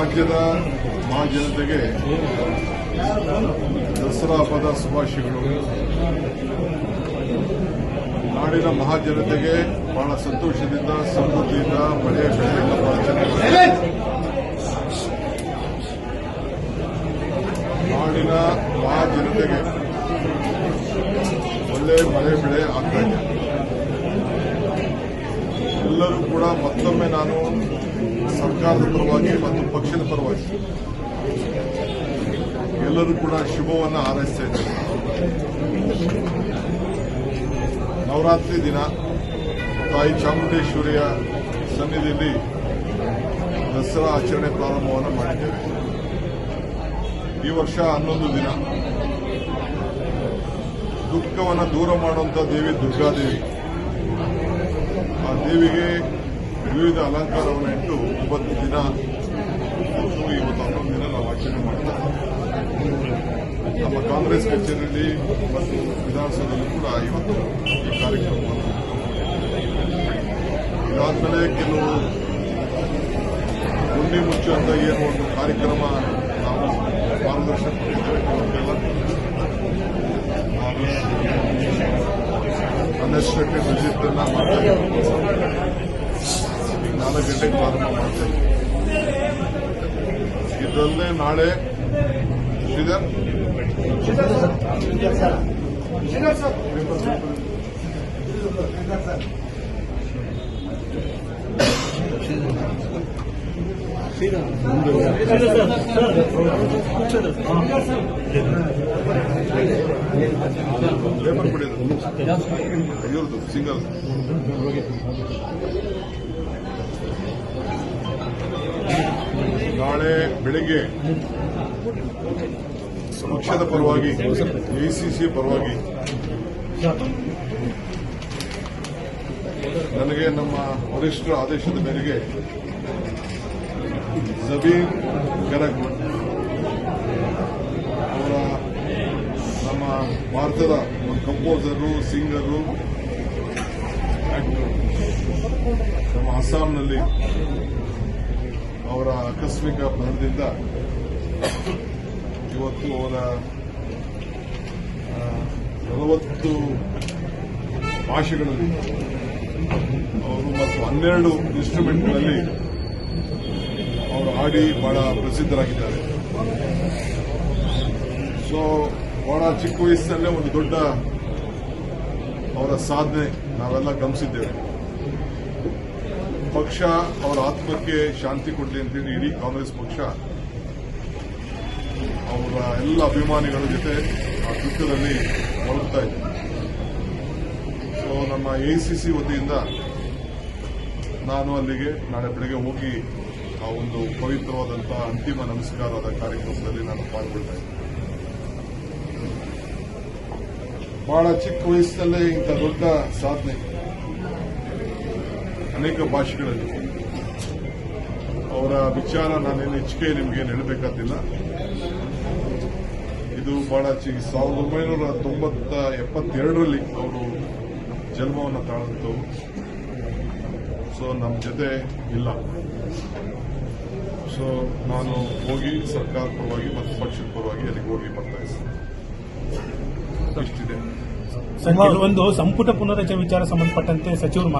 ರಾಜ್ಯದ ಮಹಾಜನತೆಗೆ ದಸರಾ ಹಬ್ಬದ ಶುಭಾಶಯಗಳು. ನಾಡಿನ ಮಹಾಜನತೆಗೆ ಬಹಳ ಸಂತೋಷದಿಂದ, ಸಮೃದ್ಧಿಯಿಂದ, ಮಳೆಯ ಬೆಳೆ ಬಹಳ ನಾಡಿನ ಮಹಾಜನತೆಗೆ ಒಳ್ಳೆ ಮಳೆ ಬೆಳೆ ಆಗ್ತಾ ಇದೆ ಎಲ್ಲರೂ ಕೂಡ ಮತ್ತೊಮ್ಮೆ ನಾನು ಸರ್ಕಾರದ ಪರವಾಗಿ ಮತ್ತು ಪಕ್ಷದ ಪರವಾಗಿ ಎಲ್ಲರೂ ಕೂಡ ಶುಭವನ್ನು ಹಾರೈಸ್ತಾ ಇದ್ದಾರೆ ನವರಾತ್ರಿ ದಿನ ತಾಯಿ ಚಾಮುಂಡೇಶ್ವರಿಯ ಸನ್ನಿಧಿಯಲ್ಲಿ ದಸರಾ ಆಚರಣೆ ಪ್ರಾರಂಭವನ್ನು ಮಾಡಿದ್ದೇವೆ. ಈ ವರ್ಷ ಹನ್ನೊಂದು ದಿನ. ದುಃಖವನ್ನು ದೂರ ಮಾಡುವಂಥ ದೇವಿ ದುರ್ಗಾದೇವಿ. ಆ ದೇವಿಗೆ ವಿವಿಧ ಅಲಂಕಾರವನ್ನು ಇಟ್ಟು ಒಂಬತ್ತು ದಿನ ಮತ್ತು ಇವತ್ತು ಹನ್ನೊಂದು ದಿನ ನಾವು ಆಚರಣೆ ಮಾಡ್ತಾ ನಮ್ಮ ಕಾಂಗ್ರೆಸ್ ಕಚೇರಿಯಲ್ಲಿ ಮತ್ತು ವಿಧಾನಸೌಧದಲ್ಲಿ ಕೂಡ ಇವತ್ತು ಈ ಕಾರ್ಯಕ್ರಮವನ್ನು ಇದಾದ್ಮೇಲೆ ಕೆಲವು ಗುಂಡಿ ಮುಚ್ಚುವಂತ ಏನು ಒಂದು ಕಾರ್ಯಕ್ರಮ ನಾವು ಮಾರ್ಗದರ್ಶನ ಕೊಟ್ಟಿದ್ದೇವೆ. ಅನ್ಎಕ್ಸ್ಪೆಕ್ಟೆಡ್ ವಿಸಿಟ್ ಅನ್ನ ಮಾಡ್ತಾ ನಾಲ್ಕು ಗಂಟೆಗೆ ಪ್ರಾರಂಭ ಮಾಡ್ತೇವೆ. ಇದರಲ್ಲೇ ನಾಳೆ ಶ್ರೀಧರ್? ಪೇಪರ್ ಕೊಡಿದ್ರು ಇವ್ರದ್ದು ಸಿಂಗಲ್ ನಾಳೆ ಬೆಳಿಗ್ಗೆ ಪಕ್ಷದ ಪರವಾಗಿ ಎಐಸಿಸಿ ಪರವಾಗಿ ನನಗೆ ನಮ್ಮ ವರಿಷ್ಠರ ಆದೇಶದ ಮೇರೆಗೆ ಜಬೀರ್ ಗರಗ್ ಅವರ ನಮ್ಮ ಭಾರತದ ಒಂದು ಕಂಪೋಸರು ಸಿಂಗರು ನಮ್ಮ ಅಸ್ಸಾಂನಲ್ಲಿ ಅವರ ಆಕಸ್ಮಿಕ ಮರಣದಿಂದ ಇವತ್ತು ಅವರ ನಲವತ್ತು ಭಾಷೆಗಳಲ್ಲಿ ಅವರು ಮತ್ತು ಹನ್ನೆರಡು ಇನ್ಸ್ಟ್ರೂಮೆಂಟ್ಗಳಲ್ಲಿ ಅವರು ಹಾಡಿ ಬಹಳ ಪ್ರಸಿದ್ಧರಾಗಿದ್ದಾರೆ. ಸೊ ಬಹಳ ಚಿಕ್ಕ ವಯಸ್ಸಲ್ಲೇ ಒಂದು ದೊಡ್ಡ ಅವರ ಸಾಧನೆ ನಾವೆಲ್ಲ ಗಮನಿಸಿದ್ದೇವೆ. ಪಕ್ಷ ಅವರ ಆತ್ಮಕ್ಕೆ ಶಾಂತಿ ಕೊಡಲಿ ಅಂತೇಳಿ ಇಡೀ ಕಾಂಗ್ರೆಸ್ ಪಕ್ಷ, ಅವರ ಎಲ್ಲ ಅಭಿಮಾನಿಗಳ ಜೊತೆ ಆ ದುಃಖದಲ್ಲಿ ಮಲಗ್ತಾ ಇದೆ. ಸೊ ನಮ್ಮ ಎಐಸಿಸಿ ವತಿಯಿಂದ ನಾನು ಅಲ್ಲಿಗೆ, ನಾಳೆ ಬೆಳಗ್ಗೆ ಹೋಗಿ ಆ ಒಂದು ಪವಿತ್ರವಾದಂತಹ ಅಂತಿಮ ನಮಸ್ಕಾರದ ಕಾರ್ಯಕ್ರಮದಲ್ಲಿ ನಾನು ಪಾಲ್ಗೊಳ್ತಾ ಇದ್ದೇನೆ ಬಹಳ ಚಿಕ್ಕ ವಯಸ್ಸಿನಲ್ಲೇ ಇಂಥ ದೊಡ್ಡ ಸಾಧನೆ. ಅನೇಕ ಭಾಷೆಗಳಲ್ಲಿ ಅವರ ವಿಚಾರ ನಾನೇನು ಹೆಚ್ಚಿಗೆ ನಿಮಗೇನು ಹೇಳಬೇಕಾದಿಲ್ಲ. ಇದು ಬಹಳ ಸಾವಿರದ ಒಂಬೈನೂರ ತೊಂಬತ್ತ ಎಪ್ಪತ್ತೆರಡರಲ್ಲಿ ಅವರು ಜನ್ಮವನ್ನು ತಾಳಂತು ಸೊ ನಮ್ಮ ಜೊತೆ ಇಲ್ಲ. ಸೊ ನಾನು ಹೋಗಿ ಸರ್ಕಾರ ಪರವಾಗಿ ಮತ್ತು ಪಕ್ಷದ ಪರವಾಗಿ ಅಲ್ಲಿಗೆ ಹೋಗಿ ಬರ್ತಾ ಇದ್ದೀನಿ ಒಂದು ಸಂಪುಟ ಪುನರಚನೆ ವಿಚಾರ ಸಂಬಂಧಪಟ್ಟಂತೆ ಸಚಿವರು